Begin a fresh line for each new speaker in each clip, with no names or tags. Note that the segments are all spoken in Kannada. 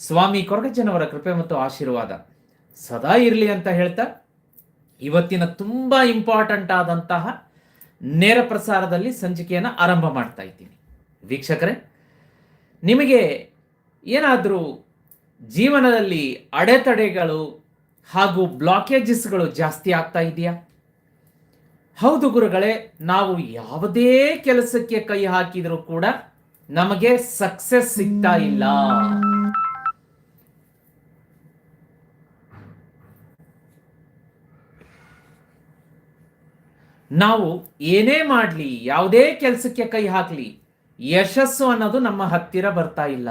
ಸ್ವಾಮಿ ಕೊರಗಜ್ಜನವರ ಕೃಪೆ ಮತ್ತು ಆಶೀರ್ವಾದ ಸದಾ ಇರಲಿ ಅಂತ ಹೇಳ್ತಾ ಇವತ್ತಿನ ತುಂಬ ಇಂಪಾರ್ಟೆಂಟ್ ಆದಂತಹ ನೇರ ಪ್ರಸಾರದಲ್ಲಿ ಸಂಚಿಕೆಯನ್ನು ಆರಂಭ ಮಾಡ್ತಾ ಇದ್ದೀನಿ. ವೀಕ್ಷಕರೇ, ನಿಮಗೆ ಏನಾದರೂ ಜೀವನದಲ್ಲಿ ಅಡೆತಡೆಗಳು ಹಾಗೂ ಬ್ಲಾಕೇಜಸ್ಗಳು ಜಾಸ್ತಿ ಆಗ್ತಾ ಇದೆಯಾ? ಹೌದು ಗುರುಗಳೇ, ನಾವು ಯಾವುದೇ ಕೆಲಸಕ್ಕೆ ಕೈ ಹಾಕಿದರೂ ಕೂಡ ನಮಗೆ ಸಕ್ಸಸ್ ಸಿಗ್ತಾ ಇಲ್ಲ. ನಾವು ಏನೇ ಮಾಡಲಿ, ಯಾವುದೇ ಕೆಲಸಕ್ಕೆ ಕೈ ಹಾಕಲಿ, ಯಶಸ್ಸು ಅನ್ನೋದು ನಮ್ಮ ಹತ್ತಿರ ಬರ್ತಾ ಇಲ್ಲ.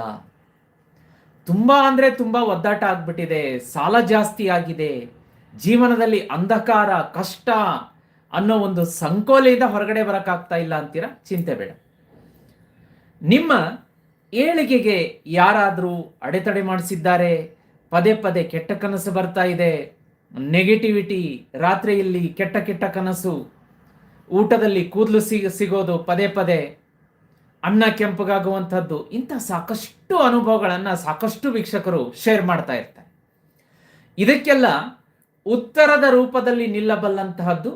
ತುಂಬ ಅಂದರೆ ತುಂಬ ಒದ್ದಾಟ ಆಗ್ಬಿಟ್ಟಿದೆ, ಸಾಲ ಜಾಸ್ತಿ ಆಗಿದೆ, ಜೀವನದಲ್ಲಿ ಅಂಧಕಾರ, ಕಷ್ಟ ಅನ್ನೋ ಒಂದು ಸಂಕೋಲೆಯಿಂದ ಹೊರಗಡೆ ಬರೋಕ್ಕಾಗ್ತಾ ಇಲ್ಲ ಅಂತೀರ? ಚಿಂತೆ ಬೇಡ. ನಿಮ್ಮ ಏಳಿಗೆಗೆ ಯಾರಾದರೂ ಅಡೆತಡೆ ಮಾಡಿಸಿದ್ದಾರೆ, ಪದೇ ಪದೇ ಕೆಟ್ಟ ಕನಸು ಬರ್ತಾ ಇದೆ ನೆಗೆಟಿವಿಟಿ ರಾತ್ರಿಯಲ್ಲಿ ಕೆಟ್ಟ ಕೆಟ್ಟ ಕನಸು ಊಟದಲ್ಲಿ ಕೂದಲು ಸಿಗ ಸಿಗೋದು ಪದೇ ಪದೇ ಅನ್ನ ಕೆಂಪಗಾಗುವಂಥದ್ದು, ಇಂಥ ಸಾಕಷ್ಟು ಅನುಭವಗಳನ್ನು ಸಾಕಷ್ಟು ವೀಕ್ಷಕರು ಶೇರ್ ಮಾಡ್ತಾ ಇರ್ತಾರೆ. ಇದಕ್ಕೆಲ್ಲ ಉತ್ತರದ ರೂಪದಲ್ಲಿ ನಿಲ್ಲಬಲ್ಲಂತಹದ್ದು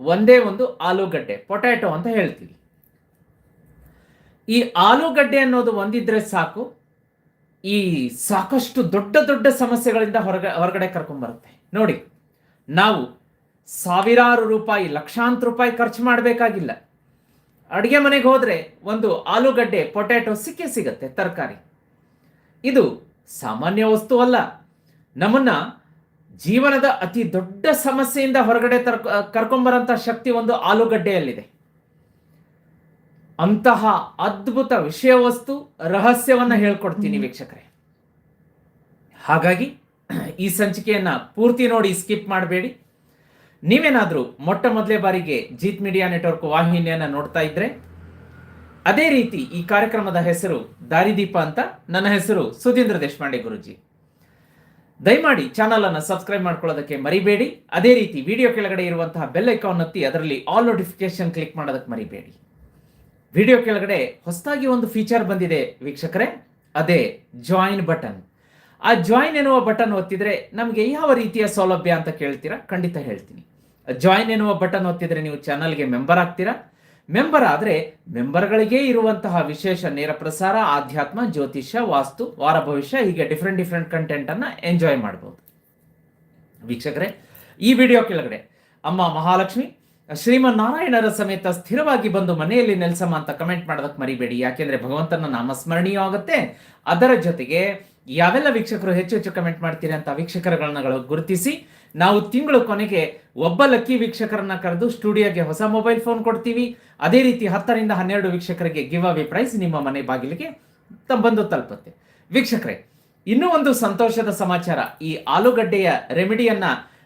ಒಂದೇ ಒಂದು ಆಲೂಗಡ್ಡೆ, ಪೊಟ್ಯಾಟೊ ಅಂತ ಹೇಳ್ತೀವಿ. ಈ ಆಲೂಗಡ್ಡೆ ಅನ್ನೋದು ಒಂದಿದ್ರೆ ಸಾಕು, ಈ ಸಾಕಷ್ಟು ದೊಡ್ಡ ದೊಡ್ಡ ಸಮಸ್ಯೆಗಳಿಂದ ಹೊರಗ, ಹೊರಗಡೆ ಕರ್ಕೊಂಡ್ಬರುತ್ತೆ ನೋಡಿ, ನಾವು ಸಾವಿರಾರು ರೂಪಾಯಿ, ಲಕ್ಷಾಂತರ ರೂಪಾಯಿ ಖರ್ಚು ಮಾಡಬೇಕಾಗಿಲ್ಲ. ಅಡುಗೆ ಮನೆಗೆ ಹೋದರೆ ಒಂದು ಆಲೂಗಡ್ಡೆ, ಪೊಟ್ಯಾಟೊ ಸಿಕ್ಕೇ ಸಿಗತ್ತೆ, ತರಕಾರಿ. ಇದು ಸಾಮಾನ್ಯ ವಸ್ತು ಅಲ್ಲ. ನಮ್ಮನ್ನು ಜೀವನದ ಅತಿ ದೊಡ್ಡ ಸಮಸ್ಯೆಯಿಂದ ಹೊರಗಡೆ ತರ್ ಕರ್ಕೊಂಬರೋಂಥ ಶಕ್ತಿ ಒಂದು ಆಲೂಗಡ್ಡೆಯಲ್ಲಿದೆ. ಅಂತಹ ಅದ್ಭುತ ವಿಷಯ ವಸ್ತು ರಹಸ್ಯವನ್ನ ಹೇಳ್ಕೊಡ್ತೀನಿ ವೀಕ್ಷಕರೇ. ಹಾಗಾಗಿ ಈ ಸಂಚಿಕೆಯನ್ನು ಪೂರ್ತಿ ನೋಡಿ ಸ್ಕಿಪ್ ಮಾಡಬೇಡಿ. ನೀವೇನಾದರೂ ಮೊಟ್ಟ ಮೊದಲೇ ಬಾರಿಗೆ ಜೀತ್ ಮೀಡಿಯಾ ನೆಟ್ವರ್ಕ್ ವಾಹಿನಿಯನ್ನ ನೋಡ್ತಾ ಇದ್ರೆ, ಅದೇ ರೀತಿ ಈ ಕಾರ್ಯಕ್ರಮದ ಹೆಸರು ದಾರಿದೀಪ ಅಂತ. ನನ್ನ ಹೆಸರು ಸುಧೀಂದ್ರ ದೇಶಪಾಂಡೆ ಗುರುಜಿ. ದಯಮಾಡಿ ಚಾನಲ್ ಅನ್ನು ಸಬ್ಸ್ಕ್ರೈಬ್ ಮಾಡ್ಕೊಳ್ಳೋದಕ್ಕೆ ಮರಿಬೇಡಿ. ಅದೇ ರೀತಿ ವಿಡಿಯೋ ಕೆಳಗಡೆ ಇರುವಂತಹ ಬೆಲ್ ಐಕಾನ್ ಒತ್ತಿ ಅದರಲ್ಲಿ ಆಲ್ ನೋಟಿಫಿಕೇಶನ್ ಕ್ಲಿಕ್ ಮಾಡೋದಕ್ಕೆ ಮರಿಬೇಡಿ. ವಿಡಿಯೋ ಕೆಳಗಡೆ ಹೊಸದಾಗಿ ಒಂದು ಫೀಚರ್ ಬಂದಿದೆ, ವೀಕ್ಷಕರೇ. ಅದೇ ಜಾಯಿನ್ ಬಟನ್ ಆ ಜಾಯಿನ್ ಎನ್ನುವ ಬಟನ್ ಒತ್ತಿದ್ರೆ ನಮಗೆ ಯಾವ ರೀತಿಯ ಸೌಲಭ್ಯ ಅಂತ ಕೇಳ್ತೀರಾ? ಖಂಡಿತ ಹೇಳ್ತೀನಿ. ಜಾಯಿನ್ ಎನ್ನುವ ಬಟನ್ ಒತ್ತಿದ್ರೆ ನೀವು ಚಾನಲ್ಗೆ ಮೆಂಬರ್ ಆಗ್ತೀರಾ? ಮೆಂಬರ್ ಆದರೆ ಮೆಂಬರ್ಗಳಿಗೆ ಇರುವಂತಹ ವಿಶೇಷ ನೇರ ಪ್ರಸಾರ, ಆಧ್ಯಾತ್ಮ, ಜ್ಯೋತಿಷ್ಯ, ವಾಸ್ತು, ವಾರ ಭವಿಷ್ಯ ಹೀಗೆ ಡಿಫ್ರೆಂಟ್ ಡಿಫ್ರೆಂಟ್ ಕಂಟೆಂಟ್ ಅನ್ನ ಎಂಜಾಯ್ ಮಾಡಬಹುದು ವೀಕ್ಷಕರೇ, ಈ ವಿಡಿಯೋ ಕೆಳಗಡೆ ಅಮ್ಮ ಮಹಾಲಕ್ಷ್ಮಿ, ಶ್ರೀಮನ್ನಾರಾಯಣರ ಸಮೇತ ಸ್ಥಿರವಾಗಿ ಬಂದು ಮನೆಯಲ್ಲಿ ನೆಲೆಸಮ್ಮ ಅಂತ ಕಮೆಂಟ್ ಮಾಡೋದಕ್ಕೆ ಮರಿಬೇಡಿ. ಯಾಕೆಂದ್ರೆ ಭಗವಂತನ ನಾಮಸ್ಮರಣೀಯ ಆಗುತ್ತೆ ಅದರ ಜೊತೆಗೆ ಯಾವೆಲ್ಲ ವೀಕ್ಷಕರು ಹೆಚ್ಚು ಹೆಚ್ಚು ಕಮೆಂಟ್ ಮಾಡ್ತೀರಿ ಅಂತ ವೀಕ್ಷಕರುಗಳನ್ನ ಗುರುತಿಸಿ, ನಾವು ತಿಂಗಳು ಕೊನೆಗೆ ಒಬ್ಬ ಲಕ್ಕಿ ವೀಕ್ಷಕರನ್ನ ಕರೆದು ಸ್ಟುಡಿಯೋಗೆ ಹೊಸ ಮೊಬೈಲ್ ಫೋನ್ ಕೊಡ್ತೀವಿ. ಅದೇ ರೀತಿ ಹತ್ತರಿಂದ ಹನ್ನೆರಡು ವೀಕ್ಷಕರಿಗೆ ಗಿವ್ ಅವೇ ಪ್ರೈಸ್ ನಿಮ್ಮ ಮನೆ ಬಾಗಿಲಿಗೆ ಬಂದು ತಲುಪುತ್ತೆ. ವೀಕ್ಷಕರೇ, ಇನ್ನೂ ಒಂದು ಸಂತೋಷದ ಸಮಾಚಾರ. ಈ ಆಲೂಗಡ್ಡೆಯ ರೆಮಿಡಿಯನ್ನ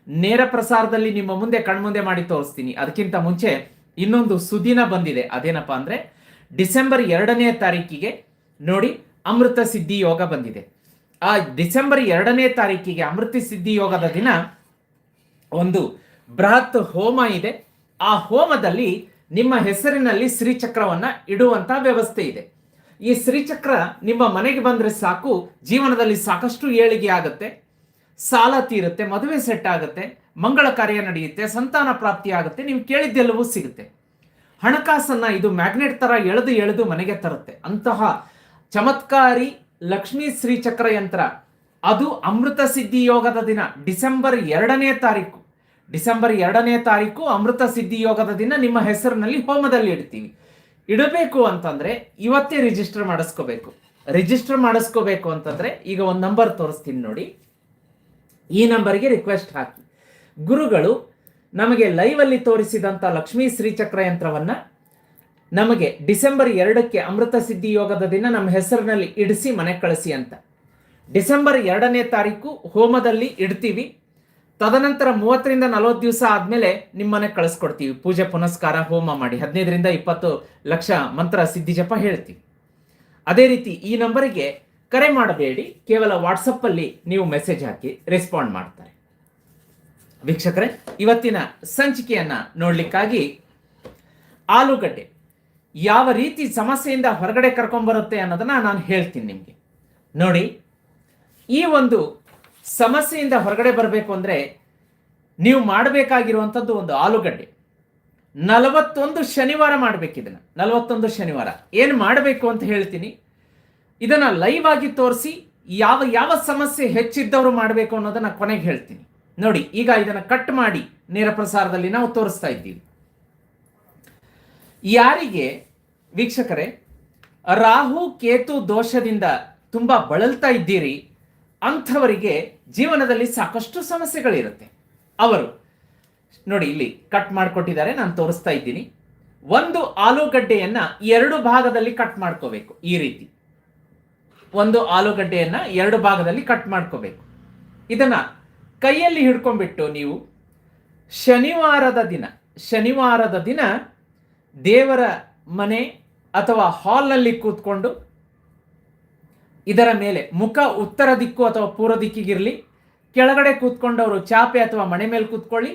ನೇರ ಪ್ರಸಾರದಲ್ಲಿ ನಿಮ್ಮ ಮುಂದೆ ಕಣ್ಮುಂದೆ ಮಾಡಿ ತೋರಿಸ್ತೀನಿ. ಅದಕ್ಕಿಂತ ಮುಂಚೆ ಇನ್ನೊಂದು ಸುದಿನ ಬಂದಿದೆ. ಅದೇನಪ್ಪ ಅಂದ್ರೆ ಡಿಸೆಂಬರ್ ಎರಡನೇ ತಾರೀಕಿಗೆ ನೋಡಿ ಅಮೃತ ಸಿದ್ಧಿ ಯೋಗ ಬಂದಿದೆ. ಆ ಡಿಸೆಂಬರ್ ಎರಡನೇ ತಾರೀಕಿಗೆ ಅಮೃತ ಸಿದ್ಧಿ ಯೋಗದ ದಿನ ಒಂದು ಬೃಹತ್ ಹೋಮ ಇದೆ. ಆ ಹೋಮದಲ್ಲಿ ನಿಮ್ಮ ಹೆಸರಿನಲ್ಲಿ ಶ್ರೀಚಕ್ರವನ್ನ ಇಡುವಂತ ವ್ಯವಸ್ಥೆ ಇದೆ. ಈ ಶ್ರೀಚಕ್ರ ನಿಮ್ಮ ಮನೆಗೆ ಬಂದ್ರೆ ಸಾಕು, ಜೀವನದಲ್ಲಿ ಸಾಕಷ್ಟು ಏಳಿಗೆ ಆಗುತ್ತೆ, ಸಾಲ ತೀರುತ್ತೆ, ಮದುವೆ ಸೆಟ್ ಆಗುತ್ತೆ, ಮಂಗಳ ಕಾರ್ಯ ನಡೆಯುತ್ತೆ, ಸಂತಾನ ಪ್ರಾಪ್ತಿ ಆಗುತ್ತೆ, ನೀವು ಕೇಳಿದ್ದೆಲ್ಲವೂ ಸಿಗುತ್ತೆ. ಹಣಕಾಸನ್ನ ಇದು ಮ್ಯಾಗ್ನೆಟ್ ತರ ಎಳೆದು ಎಳೆದು ಮನೆಗೆ ತರುತ್ತೆ. ಅಂತಹ ಚಮತ್ಕಾರಿ ಲಕ್ಷ್ಮೀ ಶ್ರೀಚಕ್ರ ಯಂತ್ರ. ಅದು ಅಮೃತ ಸಿದ್ಧಿ ಯೋಗದ ದಿನ. ಡಿಸೆಂಬರ್ ಎರಡನೇ ತಾರೀಕು. ಡಿಸೆಂಬರ್ ಎರಡನೇ ತಾರೀಕು ಅಮೃತ ಸಿದ್ಧಿ ಯೋಗದ ದಿನ. ನಿಮ್ಮ ಹೆಸರಿನಲ್ಲಿ ಹೋಮದಲ್ಲಿ ಇಡ್ತೀವಿ ಇಡಬೇಕು ಅಂತಂದ್ರೆ ಇವತ್ತೇ ರಿಜಿಸ್ಟರ್ ಮಾಡಿಸ್ಕೋಬೇಕು. ರಿಜಿಸ್ಟರ್ ಮಾಡಿಸ್ಕೋಬೇಕು ಅಂತಂದ್ರೆ ಈಗ ಒಂದು ನಂಬರ್ ತೋರಿಸ್ತೀನಿ ನೋಡಿ. ಈ ನಂಬರ್ಗೆ ರಿಕ್ವೆಸ್ಟ್ ಹಾಕಿ. ಗುರುಗಳು ನಮಗೆ ಲೈವ್ ಅಲ್ಲಿ ತೋರಿಸಿದಂತ ಲಕ್ಷ್ಮೀ ಶ್ರೀಚಕ್ರ ಯಂತ್ರವನ್ನ ನಮಗೆ ಡಿಸೆಂಬರ್ ಎರಡಕ್ಕೆ ಅಮೃತ ಸಿದ್ಧಿ ಯೋಗದ ದಿನ ನಮ್ಮ ಹೆಸರಿನಲ್ಲಿ ಇಡಿಸಿ ಮನೆ ಕಳಿಸಿ ಅಂತ. ಡಿಸೆಂಬರ್ ಎರಡನೇ ತಾರೀಕು ಹೋಮದಲ್ಲಿ ಇಡ್ತೀವಿ. ತದನಂತರ ಮೂವತ್ತರಿಂದ ನಲವತ್ತು ದಿವಸ ಆದಮೇಲೆ ನಿಮ್ಮನೆ ಕಳಿಸ್ಕೊಡ್ತೀವಿ. ಪೂಜೆ, ಪುನಸ್ಕಾರ, ಹೋಮ ಮಾಡಿ ಹದಿನೈದರಿಂದ ಇಪ್ಪತ್ತು ಲಕ್ಷ ಮಂತ್ರ, ಸಿದ್ಧಿ ಜಪ ಹೇಳ್ತೀವಿ. ಅದೇ ರೀತಿ ಈ ನಂಬರಿಗೆ ಕರೆ ಮಾಡಬೇಡಿ. ಕೇವಲ ವಾಟ್ಸಪ್ಪಲ್ಲಿ ನೀವು ಮೆಸೇಜ್ ಹಾಕಿ ರೆಸ್ಪಾಂಡ್ ಮಾಡ್ತಾರೆ. ವೀಕ್ಷಕರೇ, ಇವತ್ತಿನ ಸಂಚಿಕೆಯನ್ನು ನೋಡಲಿಕ್ಕಾಗಿ ಆಲೂಗಡ್ಡೆ ಯಾವ ರೀತಿ ಸಮಸ್ಯೆಯಿಂದ ಹೊರಗಡೆ ಕರ್ಕೊಂಬರುತ್ತೆ ಅನ್ನೋದನ್ನ ನಾನು ಹೇಳ್ತೀನಿ ನಿಮಗೆ. ನೋಡಿ, ಈ ಒಂದು ಸಮಸ್ಯೆಯಿಂದ ಹೊರಗಡೆ ಬರಬೇಕು ಅಂದರೆ ನೀವು ಮಾಡಬೇಕಾಗಿರುವಂಥದ್ದು ಒಂದು ಆಲೂಗಡ್ಡೆ. ನಲವತ್ತೊಂದು ಶನಿವಾರ ಮಾಡಬೇಕಿದನ್ನ ನಲವತ್ತೊಂದು ಶನಿವಾರ. ಏನು ಮಾಡಬೇಕು ಅಂತ ಹೇಳ್ತೀನಿ? ಇದನ್ನ ಲೈವ್ ಆಗಿ ತೋರಿಸಿ ಯಾವ ಯಾವ ಸಮಸ್ಯೆ ಹೆಚ್ಚಿದ್ದವರು ಮಾಡಬೇಕು ಅನ್ನೋದನ್ನ ಕೊನೆಗೆ ಹೇಳ್ತೀನಿ. ನೋಡಿ, ಈಗ ಇದನ್ನ ಕಟ್ ಮಾಡಿ ನೇರ ಪ್ರಸಾರದಲ್ಲಿ ನಾವು ತೋರಿಸ್ತಾ ಇದ್ದೀವಿ. ಯಾರಿಗೆ? ವೀಕ್ಷಕರೇ, ರಾಹು ಕೇತು ದೋಷದಿಂದ ತುಂಬ ಬಳಲ್ತಾ ಇದ್ದೀರಿ. ಅಂಥವರಿಗೆ ಜೀವನದಲ್ಲಿ ಸಾಕಷ್ಟು ಸಮಸ್ಯೆಗಳಿರುತ್ತೆ. ಅವರು, ನೋಡಿ ಇಲ್ಲಿ ಕಟ್ ಮಾಡಿಕೊಟ್ಟಿದ್ದಾರೆ, ನಾನು ತೋರಿಸ್ತಾ ಇದ್ದೀನಿ. ಒಂದು ಆಲೂಗಡ್ಡೆಯನ್ನ ಎರಡು ಭಾಗದಲ್ಲಿ ಕಟ್ ಮಾಡ್ಕೋಬೇಕು, ಈ ರೀತಿ. ಒಂದು ಆಲೂಗಡ್ಡೆಯನ್ನ ಎರಡು ಭಾಗದಲ್ಲಿ ಕಟ್ ಮಾಡ್ಕೋಬೇಕು. ಇದನ್ನ ಕೈಯಲ್ಲಿ ಹಿಡ್ಕೊಂಡ್ಬಿಟ್ಟು ನೀವು ಶನಿವಾರದ ದಿನ ಶನಿವಾರದ ದಿನ ದೇವರ ಮನೆ ಅಥವಾ ಹಾಲ್ನಲ್ಲಿ ಕೂತ್ಕೊಂಡು ಇದರ ಮೇಲೆ ಮುಖ ಉತ್ತರ ದಿಕ್ಕು ಅಥವಾ ಪೂರ್ವ ದಿಕ್ಕಿಗಿರಲಿ, ಕೆಳಗಡೆ ಕೂತ್ಕೊಂಡವರು ಚಾಪೆ ಅಥವಾ ಮನೆ ಮೇಲೆ ಕೂತ್ಕೊಳ್ಳಿ,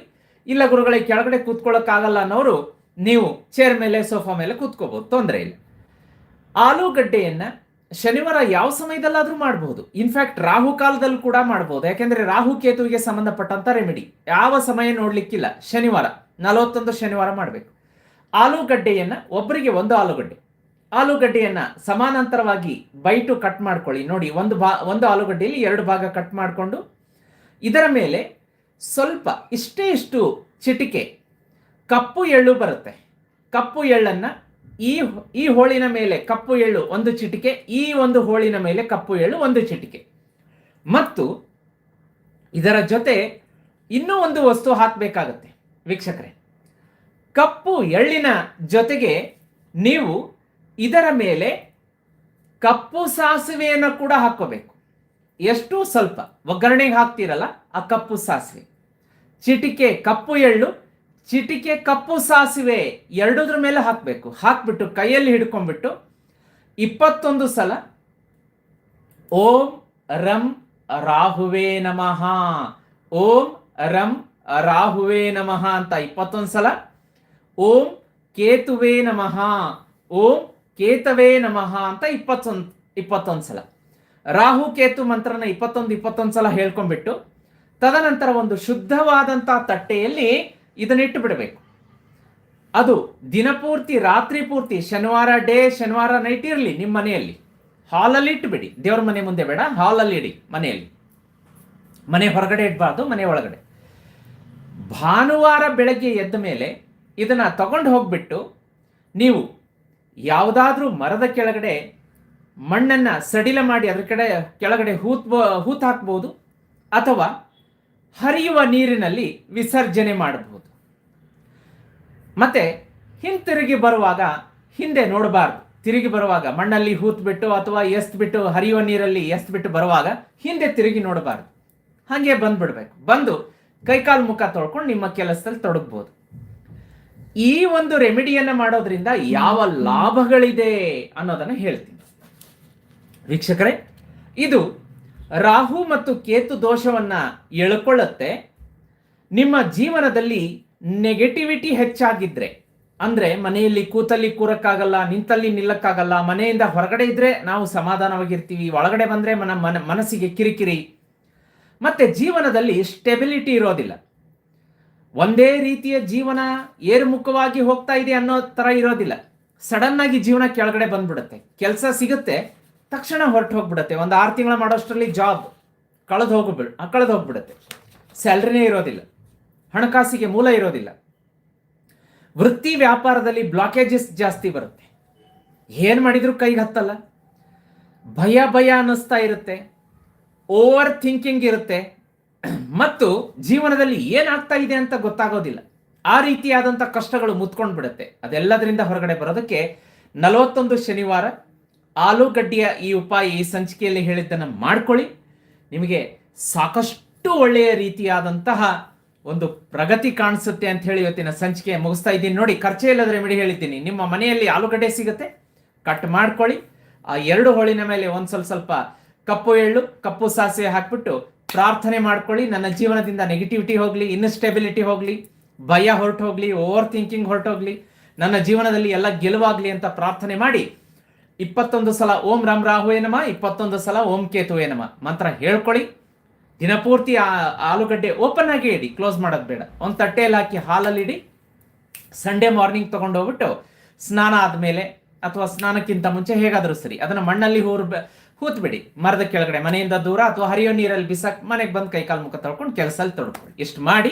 ಇಲ್ಲ ಗುರುಗಳೇ, ಕೆಳಗಡೆ ಕೂತ್ಕೊಳ್ಳೋಕ್ಕಾಗಲ್ಲ ಅನ್ನೋರು ನೀವು ಚೇರ್ ಮೇಲೆ ಸೋಫಾ ಮೇಲೆ ಕೂತ್ಕೋಬಹುದು ತೊಂದರೆ ಇಲ್ಲ. ಆಲೂಗಡ್ಡೆಯನ್ನ ಶನಿವಾರ ಯಾವ ಸಮಯದಲ್ಲಾದರೂ ಮಾಡಬಹುದು ಇನ್ಫ್ಯಾಕ್ಟ್ ರಾಹು ಕಾಲದಲ್ಲೂ ಕೂಡ ಮಾಡಬಹುದು ಯಾಕೆಂದ್ರೆ ರಾಹು ಕೇತುವಿಗೆ ಸಂಬಂಧಪಟ್ಟಂತ ರೆಮಿಡಿ ಯಾವ ಸಮಯ ನೋಡಲಿಕ್ಕಿಲ್ಲ. ಶನಿವಾರ, ನಲವತ್ತೊಂದು ಶನಿವಾರ ಮಾಡಬೇಕು. ಆಲೂಗಡ್ಡೆಯನ್ನ ಒಬ್ಬರಿಗೆ ಒಂದು ಆಲೂಗಡ್ಡೆ. ಆಲೂಗಡ್ಡೆಯನ್ನ ಸಮಾನಾಂತರವಾಗಿ ಬೈಟು ಕಟ್ ಮಾಡ್ಕೊಳ್ಳಿ. ನೋಡಿ, ಒಂದು ಭಾ, ಒಂದು ಆಲೂಗಡ್ಡೆಯಲ್ಲಿ ಎರಡು ಭಾಗ ಕಟ್ ಮಾಡಿಕೊಂಡು, ಇದರ ಮೇಲೆ ಸ್ವಲ್ಪ ಇಷ್ಟೇ ಇಷ್ಟು ಚಿಟಿಕೆ, ಕಪ್ಪು ಎಳ್ಳು ಬರುತ್ತೆ. ಕಪ್ಪು ಎಳ್ಳನ್ನು ಈ ಈ ಹೋಳಿನ ಮೇಲೆ ಕಪ್ಪು ಎಳ್ಳು ಒಂದು ಚಿಟಿಕೆ, ಈ ಒಂದು ಹೋಳಿನ ಮೇಲೆ ಕಪ್ಪು ಎಳ್ಳು ಒಂದು ಚಿಟಿಕೆ. ಮತ್ತು ಇದರ ಜೊತೆ ಇನ್ನೂ ಒಂದು ವಸ್ತು ಹಾಕಬೇಕಾಗತ್ತೆ, ವೀಕ್ಷಕರೇ. ಕಪ್ಪು ಎಳ್ಳಿನ ಜೊತೆಗೆ ನೀವು ಇದರ ಮೇಲೆ ಕಪ್ಪು ಸಾಸಿವೆಯನ್ನು ಕೂಡ ಹಾಕೋಬೇಕು ಎಷ್ಟು ಸ್ವಲ್ಪ, ಒಗ್ಗರಣೆಗೆ ಹಾಕ್ತೀರಲ್ಲ, ಆ ಕಪ್ಪು ಸಾಸಿವೆ. ಚಿಟಿಕೆ ಕಪ್ಪು ಎಳ್ಳು, ಚಿಟಿಕೆ ಕಪ್ಪು ಸಾಸಿವೆ ಎರಡುದ್ರ ಮೇಲೆ ಹಾಕಬೇಕು. ಹಾಕ್ಬಿಟ್ಟು ಕೈಯಲ್ಲಿ ಹಿಡ್ಕೊಂಡ್ಬಿಟ್ಟು ಇಪ್ಪತ್ತೊಂದು ಸಲ ಓಂ ರಂ ರಾಹುವೇ ನಮಃ. ಓಂ ರಂ ರಾಹುವೇ ನಮಃ ಅಂತ ಇಪ್ಪತ್ತೊಂದು ಸಲ ಓಂ ಕೇತುವೇ ನಮಃ. ಓಂ ಕೇತವೇ ನಮಃ ಅಂತ ಇಪ್ಪತ್ತೊಂದು ಇಪ್ಪತ್ತೊಂದು ಸಲ. ರಾಹು ಕೇತು ಮಂತ್ರನ ಇಪ್ಪತ್ತೊಂದು ಇಪ್ಪತ್ತೊಂದು ಸಲ ಹೇಳ್ಕೊಂಡ್ಬಿಟ್ಟು ತದನಂತರ ಒಂದು ಶುದ್ಧವಾದಂಥ ತಟ್ಟೆಯಲ್ಲಿ ಇದನ್ನಿಟ್ಟು ಬಿಡಬೇಕು. ಅದು ದಿನಪೂರ್ತಿ ರಾತ್ರಿ ಪೂರ್ತಿ, ಶನಿವಾರ ಡೇ, ಶನಿವಾರ ನೈಟ್ ಇರಲಿ ನಿಮ್ಮ ಮನೆಯಲ್ಲಿ. ಹಾಲಲ್ಲಿ ಇಟ್ಟುಬಿಡಿ ದೇವ್ರ ಮನೆ ಮುಂದೆ ಬೇಡ, ಹಾಲಲ್ಲಿ ಇಡಿ ಮನೆಯಲ್ಲಿ. ಮನೆ ಹೊರಗಡೆ ಇಡಬಾರ್ದು, ಮನೆ ಒಳಗಡೆ. ಭಾನುವಾರ ಬೆಳಗ್ಗೆ ಎದ್ದ ಮೇಲೆ ಇದನ್ನ ತಗೊಂಡು ಹೋಗ್ಬಿಟ್ಟು ನೀವು ಯಾವುದಾದ್ರೂ ಮರದ ಕೆಳಗಡೆ ಮಣ್ಣನ್ನು ಸಡಿಲ ಮಾಡಿ ಅದರ ಕಡೆ ಕೆಳಗಡೆ ಹೂತ್ ಹೂತ್ ಹಾಕ್ಬೋದು ಅಥವಾ ಹರಿಯುವ ನೀರಿನಲ್ಲಿ ವಿಸರ್ಜನೆ ಮಾಡಬಹುದು. ಮತ್ತೆ ಹಿಂತಿರುಗಿ ಬರುವಾಗ ಹಿಂದೆ ನೋಡಬಾರ್ದು. ತಿರುಗಿ ಬರುವಾಗ ಮಣ್ಣಲ್ಲಿ ಹೂತ್ ಬಿಟ್ಟು ಅಥವಾ ಎಸ್ತ್ ಬಿಟ್ಟು ಹರಿಯುವ ನೀರಲ್ಲಿ ಎಸ್ತ್ ಬಿಟ್ಟು ಬರುವಾಗ ಹಿಂದೆ ತಿರುಗಿ ನೋಡಬಾರ್ದು. ಹಾಗೆ ಬಂದ್ಬಿಡ್ಬೇಕು. ಬಂದು ಕೈಕಾಲು ಮುಖ ತೊಳ್ಕೊಂಡು ನಿಮ್ಮ ಕೆಲಸದಲ್ಲಿ ತೊಡಗ್ಬೋದು. ಈ ಒಂದು ರೆಮಿಡಿಯನ್ನು ಮಾಡೋದ್ರಿಂದ ಯಾವ ಲಾಭಗಳಿದೆ ಅನ್ನೋದನ್ನು ಹೇಳ್ತೀನಿ. ವೀಕ್ಷಕರೇ, ಇದು ರಾಹು ಮತ್ತು ಕೇತು ದೋಷವನ್ನ ಎಳ್ಕೊಳ್ಳುತ್ತೆ. ನಿಮ್ಮ ಜೀವನದಲ್ಲಿ ನೆಗೆಟಿವಿಟಿ ಹೆಚ್ಚಾಗಿದ್ರೆ, ಅಂದ್ರೆ ಮನೆಯಲ್ಲಿ ಕೂತಲ್ಲಿ ಕೂರಕ್ಕಾಗಲ್ಲ, ನಿಂತಲ್ಲಿ ನಿಲ್ಲಕ್ಕಾಗಲ್ಲ, ಮನೆಯಿಂದ ಹೊರಗಡೆ ಇದ್ರೆ ನಾವು ಸಮಾಧಾನವಾಗಿರ್ತೀವಿ, ಒಳಗಡೆ ಬಂದ್ರೆ ಮನ ಮನ ಮನಸ್ಸಿಗೆ ಕಿರಿಕಿರಿ. ಮತ್ತೆ ಜೀವನದಲ್ಲಿ ಸ್ಟೆಬಿಲಿಟಿ ಇರೋದಿಲ್ಲ. ಒಂದೇ ರೀತಿಯ ಜೀವನ ಏರುಮುಖವಾಗಿ ಹೋಗ್ತಾ ಇದೆ ಅನ್ನೋ ತರ ಇರೋದಿಲ್ಲ. ಸಡನ್ ಆಗಿ ಜೀವನ ಕೆಳಗಡೆ ಬಂದ್ಬಿಡುತ್ತೆ. ಕೆಲಸ ಸಿಗುತ್ತೆ, ತಕ್ಷಣ ಹೊರಟು ಹೋಗ್ಬಿಡುತ್ತೆ. ಒಂದು ಆರು ತಿಂಗಳ ಮಾಡೋಷ್ಟರಲ್ಲಿ ಜಾಬ್ ಕಳೆದು ಹೋಗ್ಬಿಡ್ ಕಳೆದು ಹೋಗ್ಬಿಡುತ್ತೆ. ಸ್ಯಾಲ್ರಿನೇ ಇರೋದಿಲ್ಲ. ಹಣಕಾಸಿಗೆ ಮೂಲ ಇರೋದಿಲ್ಲ. ವೃತ್ತಿ ವ್ಯಾಪಾರದಲ್ಲಿ ಬ್ಲಾಕೇಜಸ್ ಜಾಸ್ತಿ ಬರುತ್ತೆ. ಏನು ಮಾಡಿದ್ರು ಕೈಗೆ ಹತ್ತಲ್ಲ. ಭಯ ಭಯ ಅನ್ನಿಸ್ತಾ ಇರುತ್ತೆ. ಓವರ್ ಥಿಂಕಿಂಗ್ ಇರುತ್ತೆ. ಮತ್ತು ಜೀವನದಲ್ಲಿ ಏನಾಗ್ತಾ ಇದೆ ಅಂತ ಗೊತ್ತಾಗೋದಿಲ್ಲ. ಆ ರೀತಿಯಾದಂಥ ಕಷ್ಟಗಳು ಮುತ್ಕೊಂಡು ಬಿಡುತ್ತೆ ಅದೆಲ್ಲದರಿಂದ ಹೊರಗಡೆ ಬರೋದಕ್ಕೆ ನಲವತ್ತೊಂದು ಶನಿವಾರ ಆಲೂಗಡ್ಡೆಯ ಈ ಉಪಾಯ ಈ ಸಂಚಿಕೆಯಲ್ಲಿ ಹೇಳಿದ್ದನ್ನು ಮಾಡ್ಕೊಳ್ಳಿ. ನಿಮಗೆ ಸಾಕಷ್ಟು ಒಳ್ಳೆಯ ರೀತಿಯಾದಂತಹ ಒಂದು ಪ್ರಗತಿ ಕಾಣಿಸುತ್ತೆ ಅಂತ ಹೇಳಿ ಇವತ್ತಿನ ಸಂಚಿಕೆ ಮುಗಿಸ್ತಾ ಇದ್ದೀನಿ. ನೋಡಿ, ಖರ್ಚೆ ಇಲ್ಲದ್ರೆ ಮಿಡಿ ಹೇಳಿದ್ದೀನಿ. ನಿಮ್ಮ ಮನೆಯಲ್ಲಿ ಆಲೂಗಡ್ಡೆ ಸಿಗುತ್ತೆ, ಕಟ್ ಮಾಡ್ಕೊಳ್ಳಿ. ಆ ಎರಡು ಹೋಳಿನ ಮೇಲೆ ಒಂದು ಸ್ವಲ್ಪ ಸ್ವಲ್ಪ ಕಪ್ಪು ಎಳ್ಳು, ಕಪ್ಪು ಸಾಸಿವೆ ಹಾಕ್ಬಿಟ್ಟು ಪ್ರಾರ್ಥನೆ ಮಾಡ್ಕೊಳ್ಳಿ, ನನ್ನ ಜೀವನದಿಂದ ನೆಗೆಟಿವಿಟಿ ಹೋಗ್ಲಿ ಇನ್ಸ್ಟೆಬಿಲಿಟಿ ಹೋಗಲಿ, ಭಯ ಹೊರಟು ಹೋಗಲಿ ಓವರ್ ಥಿಂಕಿಂಗ್ ಹೊರಟೋಗ್ಲಿ ನನ್ನ ಜೀವನದಲ್ಲಿ ಎಲ್ಲ ಗೆಲುವಾಗಲಿ ಅಂತ ಪ್ರಾರ್ಥನೆ ಮಾಡಿ, ಇಪ್ಪತ್ತೊಂದು ಸಲ ಓಂ ರಾಮ್ ರಾಹುವೇ ನಮ, ಇಪ್ಪತ್ತೊಂದು ಸಲ ಓಂ ಕೇತುವೇ ನಮ. ಮಂತ್ರ ಹೇಳ್ಕೊಳ್ಳಿ. ದಿನಪೂರ್ತಿ ಆ ಆಲೂಗಡ್ಡೆ ಓಪನ್ ಆಗಿ ಇಡಿ ಕ್ಲೋಸ್ ಮಾಡೋದು ಬೇಡ. ಒಂದು ತಟ್ಟೆಯಲ್ಲಿ ಹಾಕಿ, ಹಾಲಲ್ಲಿ ಇಡಿ ಸಂಡೇ ಮಾರ್ನಿಂಗ್ ತೊಗೊಂಡೋಗ್ಬಿಟ್ಟು, ಸ್ನಾನ ಆದಮೇಲೆ, ಅಥವಾ ಸ್ನಾನಕ್ಕಿಂತ ಮುಂಚೆ ಹೇಗಾದರೂ ಸರಿ, ಅದನ್ನು ಮಣ್ಣಲ್ಲಿ ಹೂರ್ ಹೂತ್ ಬಿಡಿ ಮರದ ಕೆಳಗಡೆ, ಮನೆಯಿಂದ ದೂರ ಅಥವಾ ಹರಿಯೋ ನೀರಲ್ಲಿ ಬಿಸಾಕ್ ಮನೆಗೆ ಬಂದು ಕೈಕಾಲು ಮುಖ ತೊಳ್ಕೊಂಡು ಕೆಲಸದಲ್ಲಿ ತೊಡ್ಕೊಳ್ಳಿ ಇಷ್ಟು ಮಾಡಿ,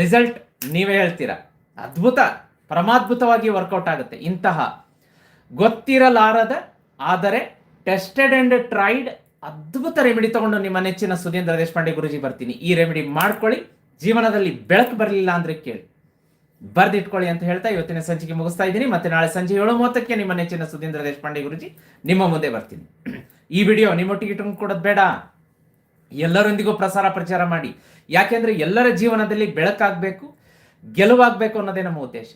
ರಿಸಲ್ಟ್ ನೀವೇ ಹೇಳ್ತೀರಾ. ಅದ್ಭುತ. ಪರಮಾದ್ಭುತವಾಗಿ ವರ್ಕೌಟ್ ಆಗುತ್ತೆ. ಇಂತಹ ಗೊತ್ತಿರಲಾರದ, ಆದರೆ ಟೆಸ್ಟೆಡ್ ಅಂಡ್ ಟ್ರೈಡ್ ಅದ್ಭುತ ರೆಮಿಡಿ ತಗೊಂಡು ನಿಮ್ಮ ನೆಚ್ಚಿನ ಸುಧೀಂದ್ರ ದೇಶಪಾಂಡೆ ಗುರುಜಿ ಬರ್ತೀನಿ. ಈ ರೆಮಿಡಿ ಮಾಡ್ಕೊಳ್ಳಿ. ಜೀವನದಲ್ಲಿ ಬೆಳಕು ಬರಲಿಲ್ಲ ಅಂದ್ರೆ ಕೇಳಿ. ಬರ್ದಿಟ್ಕೊಳ್ಳಿ ಅಂತ ಹೇಳ್ತಾ ಇವತ್ತಿನ ಸಂಚಿಕೆ ಮುಗಿಸ್ತಾ ಇದ್ದೀನಿ. ಮತ್ತೆ ನಾಳೆ ಸಂಜೆ ಏಳು ಮೂವತ್ತಕ್ಕೆ ನಿಮ್ಮ ನೆಚ್ಚಿನ ಸುಧೀಂದ್ರ ದೇಶಪಾಂಡೆ ಗುರುಜಿ ನಿಮ್ಮ ಮುಂದೆ ಬರ್ತೀನಿ. ಈ ವಿಡಿಯೋ ನಿಮ್ಮೊಟ್ಟಿಗೆ ಇಟ್ಕೊಂಡು ಕೊಡೋದು ಬೇಡ. ಎಲ್ಲರೊಂದಿಗೂ ಪ್ರಸಾರ ಪ್ರಚಾರ ಮಾಡಿ. ಯಾಕೆಂದ್ರೆ ಎಲ್ಲರ ಜೀವನದಲ್ಲಿ ಬೆಳಕಾಗಬೇಕು, ಗೆಲುವಾಗಬೇಕು ಅನ್ನೋದೇ ನಮ್ಮ ಉದ್ದೇಶ.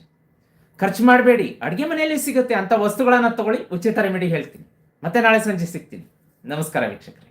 ಖರ್ಚು ಮಾಡಬೇಡಿ, ಅಡುಗೆ ಮನೆಯಲ್ಲಿ ಸಿಗುತ್ತೆ ಅಂತ ವಸ್ತುಗಳನ್ನು ತಗೊಳ್ಳಿ, ಉಚಿತ ರೆಮಿಡಿ ಹೇಳ್ತೀನಿ. ಮತ್ತೆ ನಾಳೆ ಸಂಜೆ ಸಿಗ್ತೀನಿ. ನಮಸ್ಕಾರ ವೀಕ್ಷಕರೇ.